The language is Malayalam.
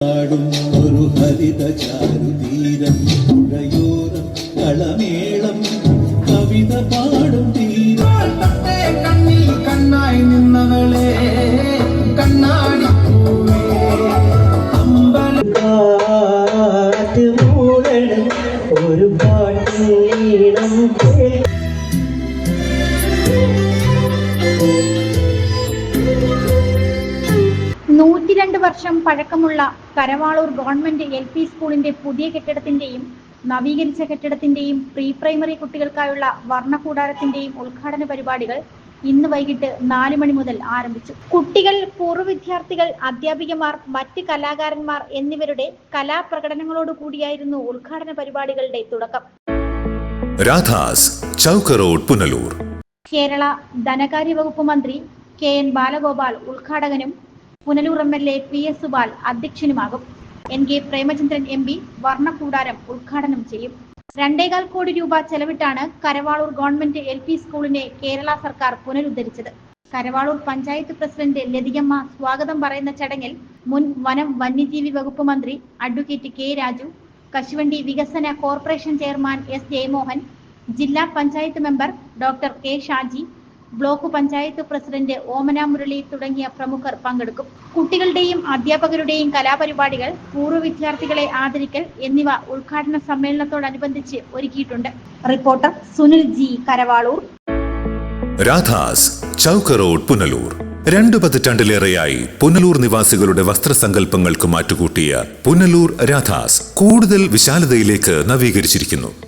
ഒരു ഹരിത ചാരുതീരം പുഴയോരം കളമേളം. കവിത പാടും തീരം. കണ്ണിൽ കണ്ണായി നിന്നവളെ കണ്ണാടി ഒരു പാട്ടീണം വർഷം പഴക്കമുള്ള കരവാളൂർ ഗവൺമെന്റ് എൽ പി സ്കൂളിന്റെ പുതിയ കെട്ടിടത്തിന്റെയും നവീകരിച്ച കെട്ടിടത്തിന്റെയും പ്രീ പ്രൈമറി കുട്ടികൾക്കായുള്ള വർണകൂടാരത്തിന്റെയും ഉദ്ഘാടന പരിപാടികൾ ഇന്ന് വൈകിട്ട് നാല് മണി മുതൽ ആരംഭിച്ചു. കുട്ടികൾ പൂർവ വിദ്യാർത്ഥികൾ അധ്യാപികമാർ മറ്റ് കലാകാരന്മാർ എന്നിവരുടെ കലാപ്രകടനങ്ങളോട് കൂടിയായിരുന്നു ഉദ്ഘാടന പരിപാടികളുടെ തുടക്കം. രാധാസ് ചൗക്ക് റോഡ് പുനലൂർ. കേരള ധനകാര്യ വകുപ്പ് മന്ത്രി K N Balagopal ഉദ്ഘാടകനും Punalur M L A P S Subal അധ്യക്ഷനുമാകും. N K Premachandran M P വർണകൂടാരം ഉദ്ഘാടനം ചെയ്യും. രണ്ടേകാൽ കോടി രൂപ ചെലവിട്ടാണ് കരവാളൂർ ഗവൺമെന്റ് എൽ പി സ്കൂളിനെ കേരള സർക്കാർ പുനരുദ്ധരിച്ചത്. കരവാളൂർ പഞ്ചായത്ത് പ്രസിഡന്റ് ലതികമ്മ സ്വാഗതം പറയുന്ന ചടങ്ങിൽ മുൻ വനം വന്യജീവി വകുപ്പ് മന്ത്രി അഡ്വക്കേറ്റ് കെ രാജു കശുവണ്ടി വികസന കോർപ്പറേഷൻ ചെയർമാൻ എസ് ജയമോഹൻ ജില്ലാ panchayat member doctor K Shaji block panchayat president Omana Murali തുടങ്ങിയ പ്രമുഖർ പങ്കെടുക്കും. കുട്ടികളുടെയും അധ്യാപകരുടെയും കലാപരിപാടികൾ പൂർവ വിദ്യാർത്ഥികളെ ആദരിക്കൽ എന്നിവ ഉദ്ഘാടന സമ്മേളനത്തോടനുബന്ധിച്ച് ഒരുക്കിയിട്ടുണ്ട്. Reporter Sunil G Karavalur. Radha's Chowk road Punalur. രണ്ടു പതിറ്റാണ്ടിലേറെയായി പുനലൂർ നിവാസികളുടെ വസ്ത്രസങ്കല്പങ്ങൾക്ക് മാറ്റുകൂട്ടിയ പുനലൂർ രാധാസ് കൂടുതൽ വിശാലതയിലേക്ക് നവീകരിച്ചിരിക്കുന്നു.